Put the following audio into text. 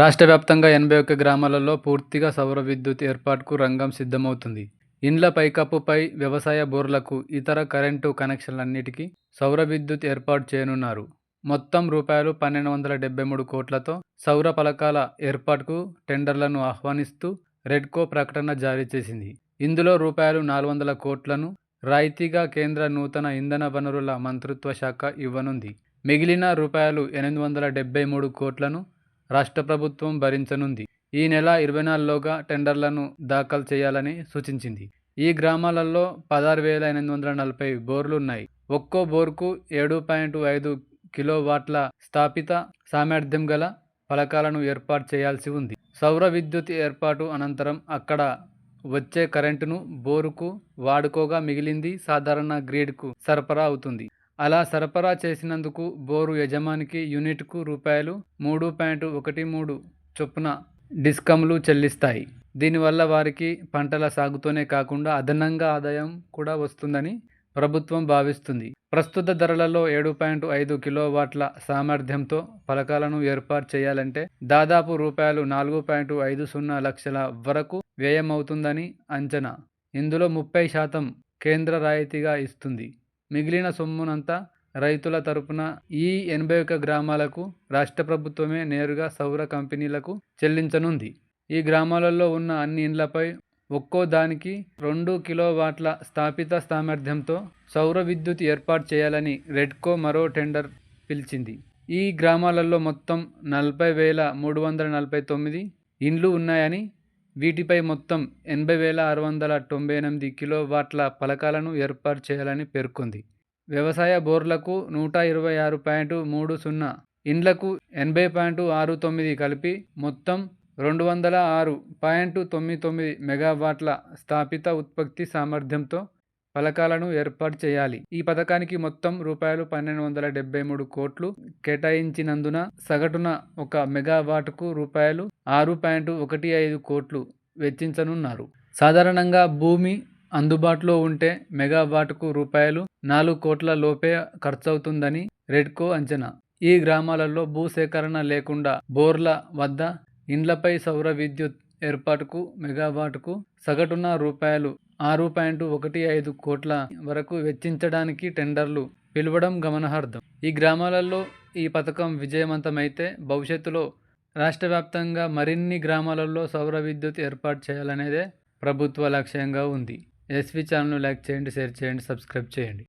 రాష్ట్ర వ్యాప్తంగా ఎనభై ఒక్క గ్రామాలలో పూర్తిగా సౌర విద్యుత్ ఏర్పాటుకు రంగం సిద్ధమవుతుంది. ఇండ్ల పైకప్పుపై వ్యవసాయ బోర్లకు ఇతర కరెంటు కనెక్షన్లన్నిటికీ సౌర విద్యుత్ ఏర్పాటు చేయనున్నారు. మొత్తం రూపాయలు పన్నెండు వందల డెబ్బై మూడు కోట్లతో సౌర పలకాల ఏర్పాటుకు టెండర్లను ఆహ్వానిస్తూ రెడ్కో ప్రకటన జారీ చేసింది. ఇందులో రూపాయలు నాలుగు వందల కోట్లను రాయితీగా కేంద్ర నూతన ఇంధన వనరుల మంత్రిత్వ శాఖ ఇవ్వనుంది. మిగిలిన రూపాయలు ఎనిమిది వందల డెబ్బై మూడు కోట్లను రాష్ట్ర ప్రభుత్వం భరించనుంది. ఈ నెల ఇరవై నాలుగులోగా టెండర్లను దాఖలు చేయాలని సూచించింది. ఈ గ్రామాలలో పదహారు వేల ఎనిమిది వందల నలభై బోర్లు ఉన్నాయి ఒక్కో బోర్కు ఏడు పాయింట్ ఐదు కిలోవాట్ల స్థాపిత సామర్థ్యం గల ఫలకాలను ఏర్పాటు చేయాల్సి ఉంది. సౌర విద్యుత్ ఏర్పాటు అనంతరం అక్కడ వచ్చే కరెంటును బోరుకు వాడుకోగా మిగిలింది సాధారణ గ్రిడ్కు సరఫరా అవుతుంది. అలా సరఫరా చేసినందుకు బోరు యజమానికి యూనిట్కు రూపాయలు మూడు పాయింట్ ఒకటి మూడు చొప్పున డిస్కంలు చెల్లిస్తాయి. దీనివల్ల వారికి పంటల సాగుతోనే కాకుండా అదనంగా ఆదాయం కూడా వస్తుందని ప్రభుత్వం భావిస్తుంది. ప్రస్తుత ధరలలో ఏడు పాయింట్ ఐదు కిలోవాట్ల సామర్థ్యంతో ఫలకాలను ఏర్పాటు చేయాలంటే దాదాపు రూపాయలు నాలుగు పాయింట్ ఐదు సున్నా లక్షల వరకు వ్యయమవుతుందని అంచనా. ఇందులో ముప్పై శాతం కేంద్ర రాయితీగా ఇస్తుంది. మిగిలిన సొమ్మునంతా రైతుల తరపున ఈ ఎనభై ఒక్క గ్రామాలకు రాష్ట్ర ప్రభుత్వమే నేరుగా సౌర కంపెనీలకు చెల్లించనుంది. ఈ గ్రామాలలో ఉన్న అన్ని ఇండ్లపై ఒక్కో దానికి రెండు కిలోవాట్ల స్థాపిత సామర్థ్యంతో సౌర విద్యుత్ ఏర్పాటు చేయాలని రెడ్కో మరో టెండర్ పిలిచింది. ఈ గ్రామాలలో మొత్తం నలభై వేల మూడు వందల నలభై తొమ్మిది ఇండ్లు ఉన్నాయని వీటిపై మొత్తం ఎనభై వేల ఆరు వందల తొంభై ఎనిమిది కిలోవాట్ల పలకాలను ఏర్పాటు చేయాలని పేర్కొంది. వ్యవసాయ బోర్లకు నూట ఇరవై ఆరు పాయింట్ మూడు సున్నా ఇండ్లకు ఎనభై పాయింట్ ఆరు తొమ్మిది కలిపి మొత్తం రెండు వందల ఆరు పాయింట్ తొమ్మిది తొమ్మిది మెగావాట్ల స్థాపిత ఉత్పత్తి సామర్థ్యంతో పథకాలను ఏర్పాటు చేయాలి. ఈ పథకానికి మొత్తం రూపాయలు పన్నెండు వందల డెబ్బై మూడు కోట్లు కేటాయించినందున సగటున ఒక మెగావాట్కు రూపాయలు ఆరు పాయింట్ ఒకటి ఐదు కోట్లు వెచ్చించనున్నారు. సాధారణంగా భూమి అందుబాటులో ఉంటే మెగావాట్కు రూపాయలు నాలుగు కోట్ల లోపే ఖర్చవుతుందని రెడ్కో అంచనా. ఈ గ్రామాలలో భూసేకరణ లేకుండా బోర్ల వద్ద ఇండ్లపై సౌర విద్యుత్ ఏర్పాటుకు మెగావాట్కు సగటున రూపాయలు ఆరు పాయింట్ ఒకటి ఐదు కోట్ల వరకు వెచ్చించడానికి టెండర్లు పిలవడం గమనార్హం. ఈ గ్రామాలలో ఈ పథకం విజయవంతమైతే భవిష్యత్తులో రాష్ట్ర వ్యాప్తంగా మరిన్ని గ్రామాలలో సౌర విద్యుత్ ఏర్పాటు చేయాలనేదే ప్రభుత్వ లక్ష్యంగా ఉంది. ఎస్వి ఛానల్ను లైక్ చేయండి షేర్ చేయండి సబ్స్క్రైబ్ చేయండి.